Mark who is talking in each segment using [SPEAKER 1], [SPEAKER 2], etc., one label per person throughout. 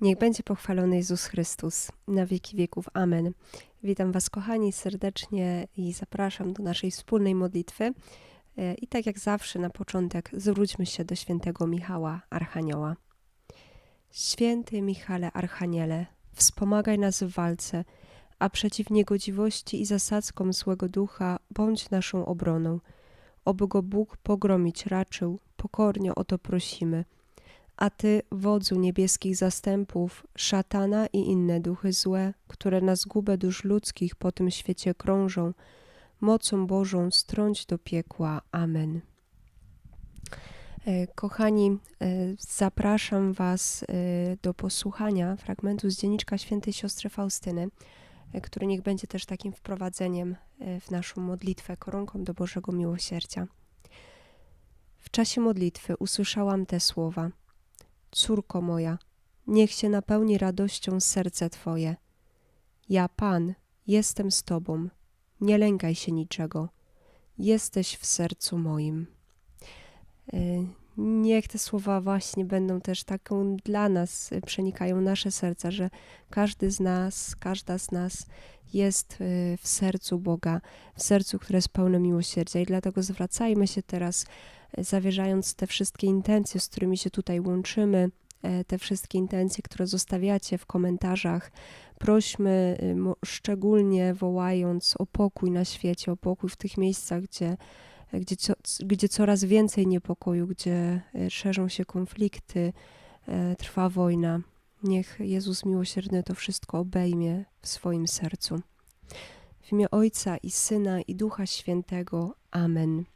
[SPEAKER 1] Niech będzie pochwalony Jezus Chrystus na wieki wieków. Amen. Witam Was, kochani, serdecznie i zapraszam do naszej wspólnej modlitwy. E, I tak jak zawsze, na początek zwróćmy się do świętego Michała, Archanioła. Święty Michale, Archaniele, wspomagaj nas w walce, a przeciw niegodziwości i zasadzkom złego ducha bądź naszą obroną. Oby go Bóg pogromić raczył, pokornie o to prosimy – a Ty, wodzu niebieskich zastępów, szatana i inne duchy złe, które na zgubę dusz ludzkich po tym świecie krążą, mocą Bożą strąć do piekła. Amen. E, Kochani, e, zapraszam Was e, do posłuchania fragmentu z dzienniczka świętej siostry Faustyny, który niech będzie też takim wprowadzeniem w naszą modlitwę, koronką do Bożego Miłosierdzia. W czasie modlitwy usłyszałam te słowa – Córko moja, niech się napełni radością serce Twoje. Ja, Pan, jestem z Tobą, nie lękaj się niczego, jesteś w sercu moim. Y, Niech te słowa właśnie będą też taką dla nas, y, przenikają nasze serca, że każdy z nas, każda z nas jest y, w sercu Boga, w sercu, które jest pełne miłosierdzia. I dlatego zwracajmy się teraz zawierzając te wszystkie intencje, z którymi się tutaj łączymy, e, te wszystkie intencje, które zostawiacie w komentarzach, prośmy y, szczególnie wołając o pokój na świecie, o pokój w tych miejscach, gdzie, gdzie, co, gdzie coraz więcej niepokoju, gdzie e, szerzą się konflikty, e, trwa wojna. Niech Jezus miłosierny to wszystko obejmie w swoim sercu. W imię Ojca i Syna i Ducha Świętego. Amen.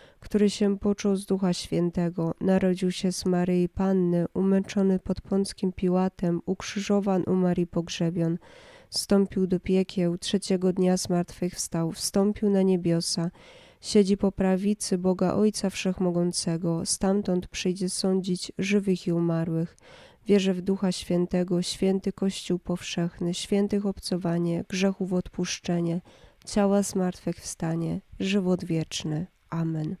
[SPEAKER 1] który się począł z Ducha Świętego, narodził się z Maryi Panny, umęczony pod Pąckim Piłatem, ukrzyżowan, umarł i pogrzebion, wstąpił do piekieł, trzeciego dnia zmartwychwstał, wstąpił na niebiosa, siedzi po prawicy Boga Ojca Wszechmogącego, stamtąd przyjdzie sądzić żywych i umarłych. Wierzę w Ducha Świętego, święty Kościół powszechny, świętych obcowanie, grzechów odpuszczenie, ciała zmartwychwstanie, żywot wieczny. Amen.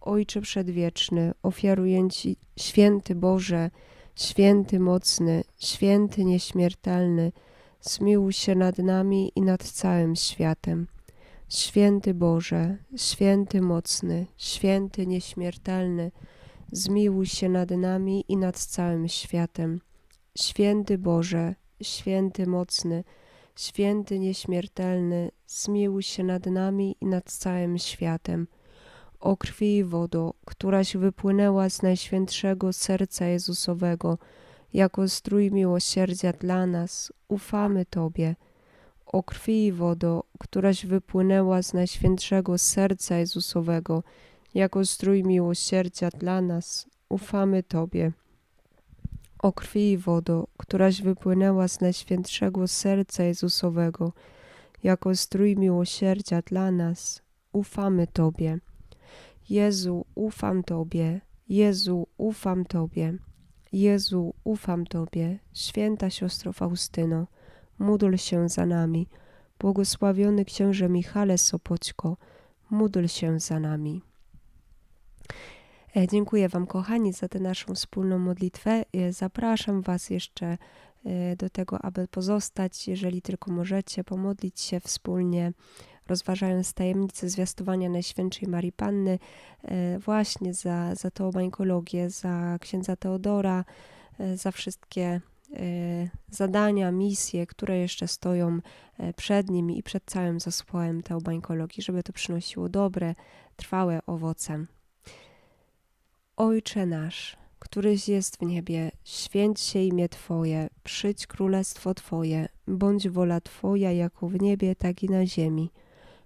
[SPEAKER 1] Ojcze Przedwieczny, ofiaruję Ci, święty Boże, święty mocny, święty nieśmiertelny, zmiłuj się nad nami i nad całym światem. Święty Boże, święty mocny, święty nieśmiertelny, zmiłuj się nad nami i nad całym światem. Święty Boże, święty mocny, święty nieśmiertelny, zmiłuj się nad nami i nad całym światem. O krwi i wodo, któraś wypłynęła z najświętszego serca Jezusowego, jako strój miłosierdzia dla nas, ufamy Tobie. O krwi i wodo, któraś wypłynęła z najświętszego serca Jezusowego, jako strój miłosierdzia dla nas, ufamy Tobie. O krwi i wodo, któraś wypłynęła z najświętszego serca Jezusowego, jako strój miłosierdzia dla nas, ufamy Tobie. Jezu, ufam Tobie, Jezu, ufam Tobie. Jezu, ufam Tobie, święta siostro Faustyno, módl się za nami. Błogosławiony księże Michale Sopoćko, módl się za nami. E, Dziękuję Wam, kochani, za tę naszą wspólną modlitwę. E, Zapraszam Was jeszcze e, do tego, aby pozostać, jeżeli tylko możecie, pomodlić się wspólnie rozważając tajemnicę zwiastowania Najświętszej Marii Panny, e, właśnie za, za tą bańkologię, za księdza Teodora, e, za wszystkie e, zadania, misje, które jeszcze stoją przed nim i przed całym zespołem teobańkologii, żeby to przynosiło dobre, trwałe owoce. Ojcze nasz, któryś jest w niebie, święć się imię Twoje, przyjdź królestwo Twoje, bądź wola Twoja jako w niebie, tak i na ziemi.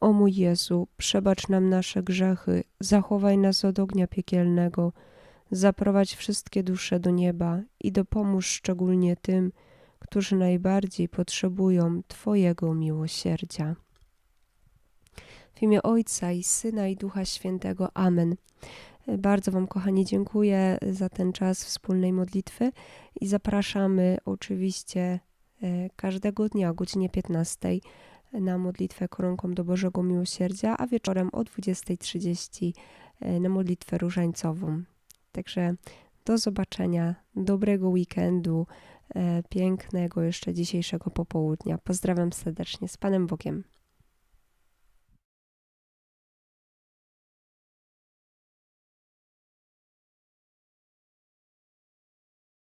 [SPEAKER 1] O mój Jezu, przebacz nam nasze grzechy, zachowaj nas od ognia piekielnego, zaprowadź wszystkie dusze do nieba i dopomóż szczególnie tym, którzy najbardziej potrzebują Twojego miłosierdzia. W imię Ojca i Syna i Ducha Świętego. Amen. Bardzo Wam, kochani, dziękuję za ten czas wspólnej modlitwy i zapraszamy oczywiście e, każdego dnia o godzinie 15 na modlitwę koronką do Bożego Miłosierdzia, a wieczorem o 20.30 e, na modlitwę różańcową. Także do zobaczenia, dobrego weekendu, e, pięknego jeszcze dzisiejszego popołudnia. Pozdrawiam serdecznie z Panem Bogiem.